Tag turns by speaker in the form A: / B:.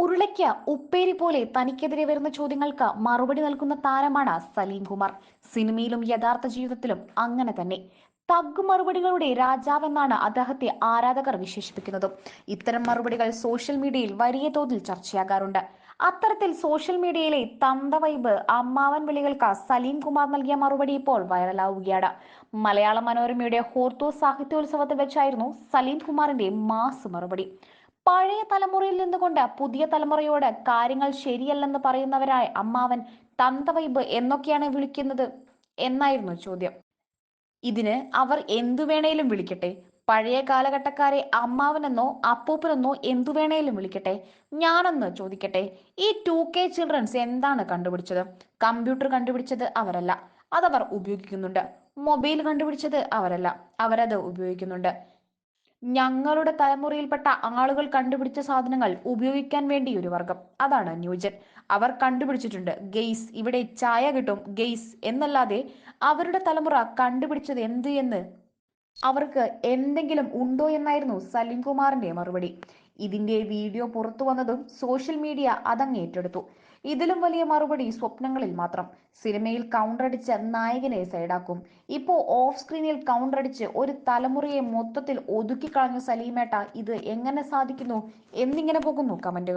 A: ഉരുളയ്ക്ക് ഉപ്പേരി പോലെ തനിക്കെതിരെ വരുന്ന ചോദ്യങ്ങൾക്ക് മറുപടി നൽകുന്ന താരമാണ് സലീം കുമാർ സിനിമയിലും യഥാർത്ഥ ജീവിതത്തിലും അങ്ങനെ തന്നെ. തഗ് മറുപടികളുടെ രാജാവെന്നാണ് അദ്ദേഹത്തെ ആരാധകർ വിശേഷിപ്പിക്കുന്നതും. ഇത്തരം മറുപടികൾ സോഷ്യൽ മീഡിയയിൽ വലിയ തോതിൽ ചർച്ചയാകാറുണ്ട്. അത്തരത്തിൽ സോഷ്യൽ മീഡിയയിലെ തന്ത വൈബ് അമ്മാവൻ വിളികൾക്ക് സലീം കുമാർ നൽകിയ മറുപടി ഇപ്പോൾ വൈറലാവുകയാണ്. മലയാള മനോരമയുടെ ഹോർത്തൂർ സാഹിത്യോത്സവത്തിൽ വെച്ചായിരുന്നു സലീം കുമാറിന്റെ മാസ് മറുപടി. പഴയ തലമുറയിൽ നിന്നുകൊണ്ട് പുതിയ തലമുറയോട് കാര്യങ്ങൾ ശരിയല്ലെന്ന് പറയുന്നവരായ അമ്മാവൻ തന്തവൈബ് എന്നൊക്കെയാണ് വിളിക്കുന്നത് എന്നായിരുന്നു ചോദ്യം. ഇതിന് അവർ എന്തു വേണേലും വിളിക്കട്ടെ. പഴയ കാലഘട്ടക്കാരെ അമ്മാവനെന്നോ അപ്പൂപ്പനെന്നോ എന്തു വേണേലും വിളിക്കട്ടെ. ഞാനൊന്ന് ചോദിക്കട്ടെ. ഈ ടു കെ ചിൽഡ്രൻസ് എന്താണ് കണ്ടുപിടിച്ചത്? കമ്പ്യൂട്ടർ കണ്ടുപിടിച്ചത് അവരല്ല. അതവർ ഉപയോഗിക്കുന്നുണ്ട്. മൊബൈൽ കണ്ടുപിടിച്ചത് അവരല്ല. അവരത് ഉപയോഗിക്കുന്നുണ്ട്. ഞങ്ങളുടെ തലമുറയിൽപ്പെട്ട ആളുകൾ കണ്ടുപിടിച്ച സാധനങ്ങൾ ഉപയോഗിക്കാൻ വേണ്ടി ഒരു വർഗം. അതാണ് ന്യൂജൻ. അവർ കണ്ടുപിടിച്ചിട്ടുണ്ട് ഗെയ്സ്. ഇവിടെ ചായ കിട്ടും ഗെയ്സ്. എന്നല്ലാതെ അവരുടെ തലമുറ കണ്ടുപിടിച്ചത് എന്ത് എന്ന് അവർക്ക് എന്തെങ്കിലും ഉണ്ടോ എന്നായിരുന്നു സലീം കുമാറിന്റെ മറുപടി. ഇതിന്റെ വീഡിയോ പുറത്തു വന്നതും സോഷ്യൽ മീഡിയ അതങ്ങ് ഏറ്റെടുത്തു. ഇതിലും വലിയ മറുപടി സ്വപ്നങ്ങളിൽ മാത്രം. സിനിമയിൽ കൗണ്ടർ അടിച്ച് നായകനെ സൈഡാക്കും ഇപ്പോ ഓഫ് സ്ക്രീനിൽ കൗണ്ടർ അടിച്ച് ഒരു തലമുറയെ മൊത്തത്തിൽ ഒതുക്കിക്കളഞ്ഞ സലീമേട്ട ഇത് എങ്ങനെ സാധിക്കുന്നു എന്നിങ്ങനെ പോകുന്നു കമന്റുകൾ